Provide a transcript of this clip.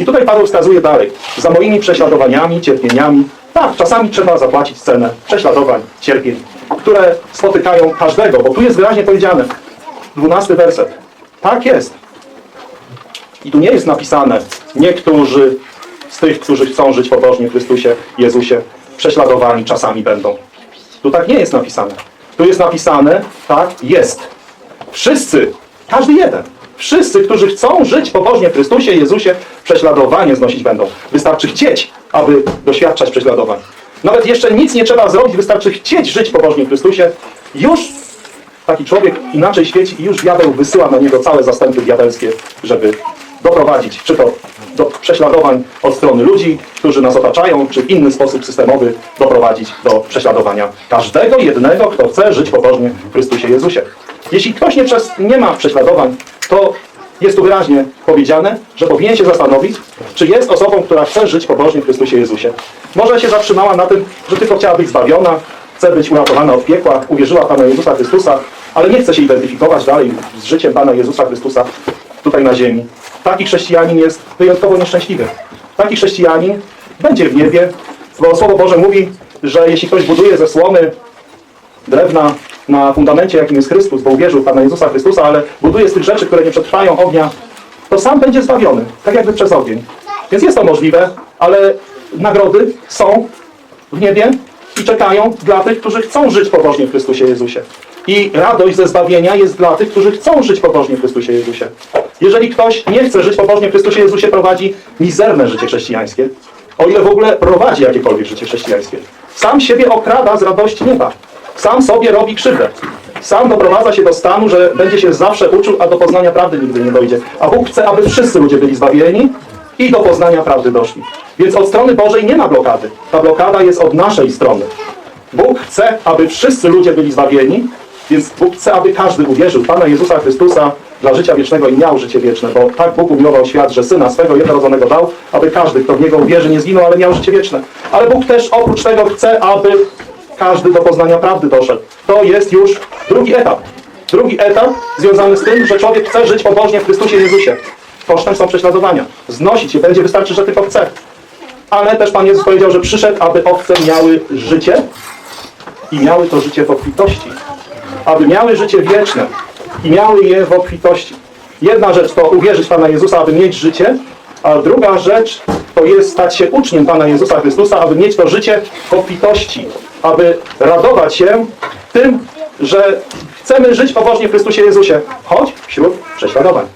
I tutaj Paweł wskazuje dalej. Za moimi prześladowaniami, cierpieniami. Tak, czasami trzeba zapłacić cenę prześladowań, cierpień, które spotykają każdego, bo tu jest wyraźnie powiedziane. Dwunasty werset. Tak jest. I tu nie jest napisane niektórzy z tych, którzy chcą żyć pobożnie w Chrystusie Jezusie, prześladowani czasami będą. Tu tak nie jest napisane. Tu jest napisane, tak jest. Wszyscy, każdy jeden, wszyscy, którzy chcą żyć pobożnie w Chrystusie Jezusie, prześladowanie znosić będą. Wystarczy chcieć, aby doświadczać prześladowań. Nawet jeszcze nic nie trzeba zrobić, wystarczy chcieć żyć pobożnie w Chrystusie. Już taki człowiek inaczej świeci i już diabeł wysyła na niego całe zastępy diabelskie, żeby doprowadzić, czy to do prześladowań od strony ludzi, którzy nas otaczają, czy w inny sposób systemowy doprowadzić do prześladowania każdego jednego, kto chce żyć pobożnie w Chrystusie Jezusie. Jeśli ktoś nie, przez, nie ma prześladowań, to jest tu wyraźnie powiedziane, że powinien się zastanowić, czy jest osobą, która chce żyć pobożnie w Chrystusie Jezusie. Może się zatrzymała na tym, że tylko chciała być zbawiona, chce być uratowana od piekła, uwierzyła w Pana Jezusa Chrystusa, ale nie chce się identyfikować dalej z życiem Pana Jezusa Chrystusa tutaj na ziemi. Taki chrześcijanin jest wyjątkowo nieszczęśliwy. Taki chrześcijanin będzie w niebie, bo Słowo Boże mówi, że jeśli ktoś buduje ze słomy, drewna na fundamencie, jakim jest Chrystus, bo uwierzył Pana Jezusa Chrystusa, ale buduje z tych rzeczy, które nie przetrwają ognia, to sam będzie zbawiony, tak jakby przez ogień. Więc jest to możliwe, ale nagrody są w niebie i czekają dla tych, którzy chcą żyć pobożnie w Chrystusie Jezusie. I radość ze zbawienia jest dla tych, którzy chcą żyć pobożnie w Chrystusie Jezusie. Jeżeli ktoś nie chce żyć pobożnie w Chrystusie Jezusie, prowadzi mizerne życie chrześcijańskie, o ile w ogóle prowadzi jakiekolwiek życie chrześcijańskie. Sam siebie okrada z radości nieba. Sam sobie robi krzywdę. Sam doprowadza się do stanu, że będzie się zawsze uczył, a do poznania prawdy nigdy nie dojdzie. A Bóg chce, aby wszyscy ludzie byli zbawieni i do poznania prawdy doszli. Więc od strony Bożej nie ma blokady. Ta blokada jest od naszej strony. Bóg chce, aby wszyscy ludzie byli zbawieni, więc Bóg chce, aby każdy uwierzył Pana Jezusa Chrystusa dla życia wiecznego i miał życie wieczne, bo tak Bóg umiłował świat, że Syna swego jednorodzonego dał, aby każdy, kto w Niego uwierzy, nie zginął, ale miał życie wieczne. Ale Bóg też oprócz tego chce, aby każdy do poznania prawdy doszedł. To jest już drugi etap. Drugi etap związany z tym, że człowiek chce żyć pobożnie w Chrystusie Jezusie. Kosztem są prześladowania. Znosić je będzie, wystarczy, że tylko chce. Ale też Pan Jezus powiedział, że przyszedł, aby owce miały życie i miały to życie w obfitości. Aby miały życie wieczne i miały je w obfitości. Jedna rzecz to uwierzyć Pana Jezusa, aby mieć życie, a druga rzecz to jest stać się uczniem Pana Jezusa Chrystusa, aby mieć to życie w obfitości. Aby radować się tym, że chcemy żyć pobożnie w Chrystusie Jezusie, choć wśród prześladowań.